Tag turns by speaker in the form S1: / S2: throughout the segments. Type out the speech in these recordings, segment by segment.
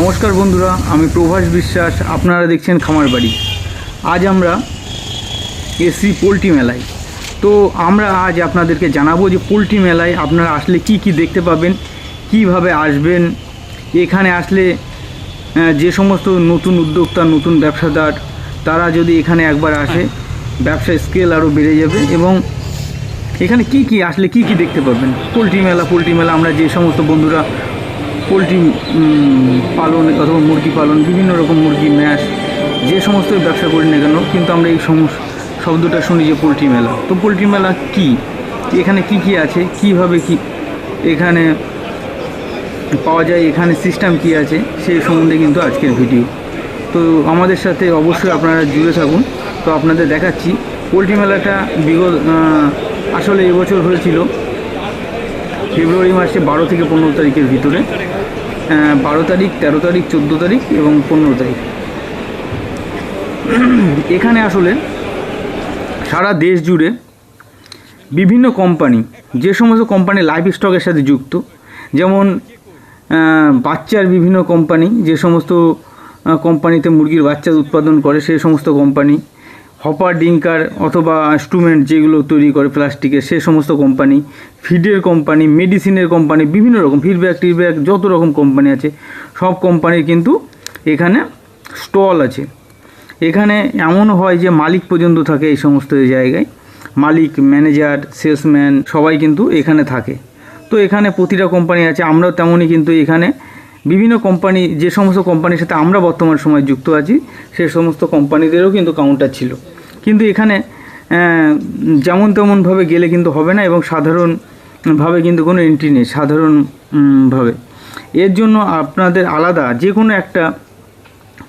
S1: নমস্কার বন্ধুরা, আমি প্রভাস বিশ্বাস, আপনারা দেখছেন খামার বাড়ি। আজ আমরা এসি পোলট্রি মেলায়। তো আমরা আজ আপনাদেরকে জানাব যে পোলট্রি মেলায় আপনারা আসলে কি কি দেখতে পাবেন, কীভাবে আসবেন, এখানে আসলে যে সমস্ত নতুন উদ্যোক্তা, নতুন ব্যবসাদার, তারা যদি এখানে একবার আসে, ব্যবসার স্কেল আরও বেড়ে যাবে এবং এখানে কি কি আসলে কি কি দেখতে পাবেন? পোলট্রি মেলা পোলট্রি মেলা, আমরা যে সমস্ত বন্ধুরা পোলট্রি পালন অথবা মুরগি পালন, বিভিন্ন রকম মুরগি, ম্যাশ, যে সমস্ত ব্যবসা করি না কেন, কিন্তু আমরা এই সমস্ত শব্দটা শুনি যে পোলট্রি মেলা। তো পোলট্রি মেলা কি? এখানে কি কি আছে? কীভাবে কি এখানে পাওয়া যায়? এখানে সিস্টেম কি আছে? সেই সম্বন্ধে কিন্তু আজকের ভিডিও তো আমাদের সাথে অবশ্যই আপনারা জুড়ে থাকুন। তো আপনাদের দেখাচ্ছি, পোলট্রি মেলাটা বিগত আসলে এবছর হয়েছিল। ফেব্রুয়ারি মাসে বারো থেকে পনেরো তারিখের ভিতরে বারো তারিখ, তেরো তারিখ, চোদ্দ তারিখ এবং পনেরো তারিখ। এখানে আসলে সারা দেশ জুড়ে বিভিন্ন কোম্পানি, যে সমস্ত কোম্পানি লাইফ স্টকের সাথে যুক্ত, যেমন বাচ্চার বিভিন্ন কোম্পানি, যে সমস্ত কোম্পানিতে মুরগির বাচ্চা উৎপাদন করে সেই সমস্ত কোম্পানি হপার, ডিঙ্কার অথবা স্টুমেন্ট যেগুলো তৈরি করে প্লাস্টিকের, সে সমস্ত কোম্পানি, ফিডের কোম্পানি, মেডিসিনের কোম্পানি, বিভিন্ন রকম ফিডব্যাক টিডব্যাক যত রকম কোম্পানি আছে, সব কোম্পানির কিন্তু এখানে স্টল আছে। এখানে এমনও হয় যে মালিক পর্যন্ত থাকে এই সমস্ত জায়গায়। মালিক, ম্যানেজার, সেলসম্যান সবাই কিন্তু এখানে থাকে। তো এখানে প্রতিটা কোম্পানি আছে, আমরাও তেমনই কিন্তু এখানে বিভিন্ন কোম্পানি, যে সমস্ত কোম্পানির সাথে আমরা বর্তমান সময় যুক্ত আছি, সে সমস্ত কোম্পানিদেরও কিন্তু কাউন্টার ছিল। কিন্তু এখানে যেমন তেমনভাবে গেলে কিন্তু হবে না এবং সাধারণভাবে কিন্তু কোনো এন্ট্রি নেই সাধারণভাবে এর জন্য আপনাদের আলাদা যে কোনো একটা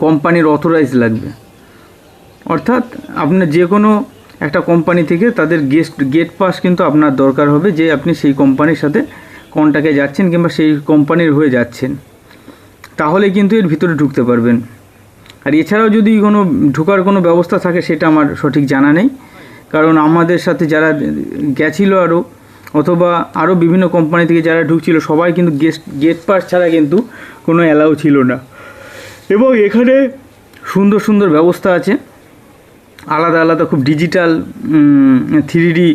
S1: কোম্পানির অথরাইজ লাগবে। অর্থাৎ আপনার যে কোনো একটা কোম্পানি থেকে তাদের গেস্ট গেট পাস কিন্তু আপনার দরকার হবে যে আপনি সেই কোম্পানির সাথে কন্ট্যাক্টে যাচ্ছেন কিংবা সেই কোম্পানির হয়ে যাচ্ছেন। তাহলে কিন্তু এর ভিতরে ঢুকতে পারবেন। আর এছাড়াও যদি কোনো, ঢোকার কোনো ব্যবস্থা থাকে, সেটা আমার সঠিক জানা নেই। কারণ আমাদের সাথে যারা গেছিল আরও অথবা আরও বিভিন্ন কোম্পানি থেকে যারা ঢুকছিল, সবাই কিন্তু গেস্ট গেট পাস ছাড়া কিন্তু কোনো অ্যালাউ ছিল না। এবং এখানে সুন্দর সুন্দর ব্যবস্থা আছে। আলাদা আলাদা খুব ডিজিটাল থ্রি ডি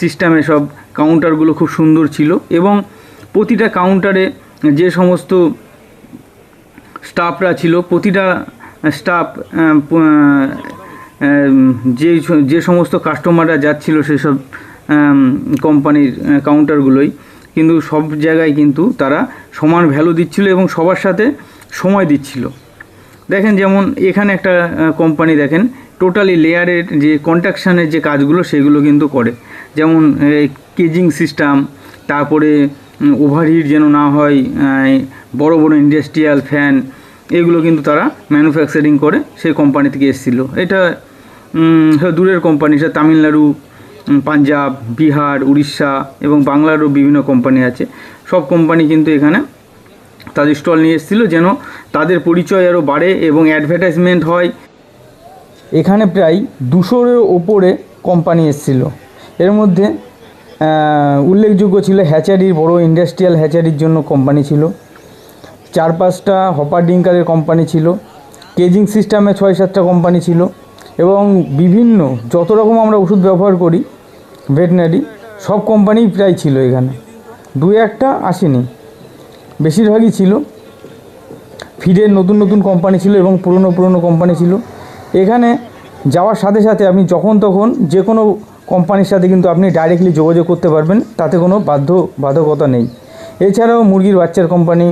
S1: সিস্টেমে সব কাউন্টারগুলো খুব সুন্দর ছিল। এবং প্রতিটা কাউন্টারে যে সমস্ত স্টাফরা ছিল, প্রতিটা স্টাফ যে যে সমস্ত কাস্টমাররা যাচ্ছিল সেসব কোম্পানির কাউন্টারগুলোই কিন্তু সব জায়গায় কিন্তু তারা সমান ভ্যালু দিচ্ছিল এবং সবার সাথে সময় দিচ্ছিল। দেখেন যেমন এখানে একটা কোম্পানি দেখেন টোটালি লেয়ারের যে কন্ট্রাকশানের যে কাজগুলো সেগুলো কিন্তু করে। যেমন কেজিং সিস্টেম তারপরে ওভারহিট যেন না হয় বড় বড় ইন্ডাস্ট্রিয়াল ফ্যান এগুলো কিন্তু তারা ম্যানুফ্যাকচারিং করে সেই কোম্পানি থেকে এসেছিল। এটা হ্যাঁ, দূরের কোম্পানি সেটা তামিলনাড়ু পাঞ্জাব বিহার উড়িষ্যা এবং বাংলারও বিভিন্ন কোম্পানি আছে। সব কোম্পানি কিন্তু এখানে তাদের স্টল নিয়ে এসেছিল যেন তাদের পরিচয় আরও বাড়ে এবং অ্যাডভার্টাইজমেন্ট হয়। এখানে প্রায় দুশোর ওপরে কোম্পানি এসেছিল। এর মধ্যে উল্লেখযোগ্য ছিল হ্যাচারির বড় ইন্ডাস্ট্রিয়াল হ্যাচারির জন্য কোম্পানি ছিল। চার পাঁচটা হপার ডিঙ্কারের কোম্পানি ছিল, কেজিং সিস্টেমে ছয় সাতটা কোম্পানি ছিল এবং বিভিন্ন যত রকম আমরা ওষুধ ব্যবহার করি ভেটেনারি সব কোম্পানিই প্রায় ছিল এখানে। দু একটা আসেনি। বেশিরভাগই ছিল। ফিডের নতুন নতুন কোম্পানি ছিল এবং পুরনো পুরনো কোম্পানি ছিল। এখানে যাওয়ার সাথে সাথে আপনি যখন তখন যে কোনো কোম্পানির সাথে কিন্তু আপনি ডাইরেক্টলি যোগাযোগ করতে পারবেন, তাতে কোনো বাধ্য, বাধকতা নেই। এছাড়াও মুরগির বাচ্চার কোম্পানি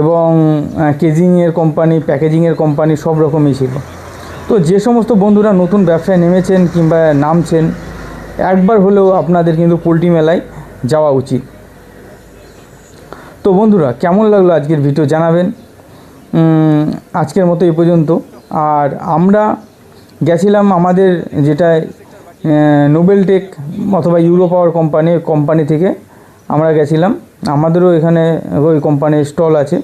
S1: এবং কেজিংয়ের কোম্পানি প্যাকেজিংয়ের কোম্পানি সব রকমই ছিল। তো যে সমস্ত বন্ধুরা নতুন ব্যবসায় নেমেছেন কিংবা নামছেন, একবার হলেও আপনাদের কিন্তু পোলট্রি মেলায় যাওয়া উচিত। তো বন্ধুরা, কেমন লাগল আজকের ভিডিও জানাবেন? আজকের মতো এই পর্যন্ত। আর আমরা গেছিলাম আমাদের যেটা নোবেলটেক অথবা ইউরো পাওয়ার কোম্পানি কোম্পানি থেকে আমরা গেছিলাম। আমাদেরও এখানে ওই কোম্পানির স্টল আছে।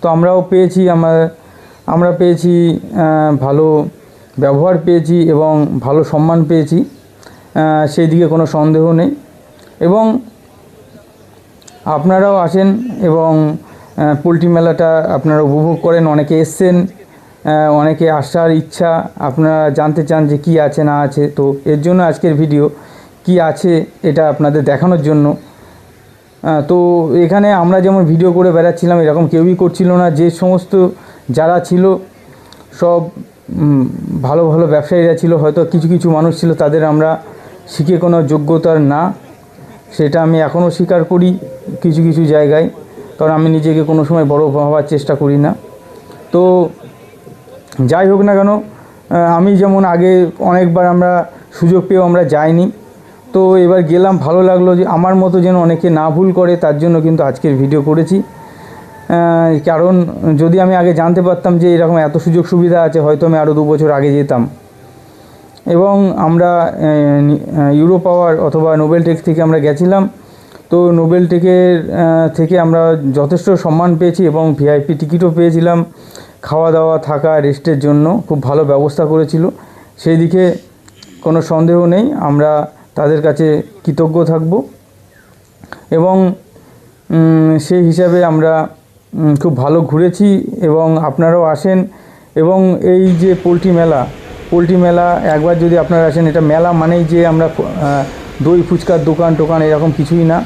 S1: তো আমরাও পেয়েছি আমার, আমরা পেয়েছি ভালো ব্যবহার পেয়েছি এবং ভালো সম্মান পেয়েছি। সেই দিকে কোনো সন্দেহ নেই। এবং আপনারাও আসেন এবং পোলট্রি মেলাটা আপনারা উপভোগ করেন। অনেকে এসছেন অনেকে আসার ইচ্ছা। আপনারা জানতে চান যে কি আছে, না আছে। তো এর জন্য আজকের ভিডিও কি আছে এটা আপনাদের দেখানোর জন্য। তো এখানে আমরা যেমন ভিডিও করে বেড়াচ্ছিলাম, এরকম কেউই করছিল না। যে সমস্ত যারা ছিল, সব ভালো ভালো ব্যবসায়ীরা ছিল, হয়তো কিছু কিছু মানুষ ছিল, তাদের আমরা শিখে কোনো যোগ্যতার না। সেটা আমি এখনও স্বীকার করি কিছু কিছু জায়গায়, কারণ আমি নিজেকে কোনো সময় বড় ভাবার চেষ্টা করি না। তো যাই হোক না কেন আমি যেমন আগে অনেকবার আমরা সুযোগ পেয়েও আমরা যাইনি। তো এবার গেলাম, ভালো লাগল যে আমার মতো যেন অনেকে না ভুল করে, তার জন্য কিন্তু আজকের ভিডিও করেছি। কারণ যদি আমি আগে জানতে পারতাম যে এরকম এত সুযোগ সুবিধা আছে, হয়তো আমি আরও দু বছর আগে যেতাম। এবং আমরা ইউরো পাওয়ার অথবা নোবেল টেক থেকে আমরা গেছিলাম। তো নোবেল টেকের থেকে আমরা যথেষ্ট সম্মান পেয়েছি এবং ভিআইপি টিকিটও পেয়েছিলাম। খাওয়া দাওয়া, থাকা রেস্টের জন্য খুব ভালো ব্যবস্থা করেছিল। সেই দিকে কোনো সন্দেহ নেই। আমরা তাদের কাছে কৃতজ্ঞ থাকব। এবং সেই হিসাবে আমরা খুব ভালো ঘুরেছি এবং আপনারাও আসেন। এবং এই যে পোলট্রি মেলা পোলট্রি মেলা একবার যদি আপনারা আসেন, এটা মেলা মানেই যে আমরা দই ফুচকার দোকান টোকান এরকম কিছুই না।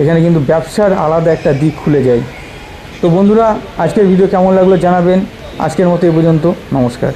S1: এখানে কিন্তু ব্যবসার আলাদা একটা দিক খুলে যায়। তো বন্ধুরা, আজকের ভিডিও কেমন লাগল জানাবেন। আজকের মতো এই পর্যন্ত। নমস্কার।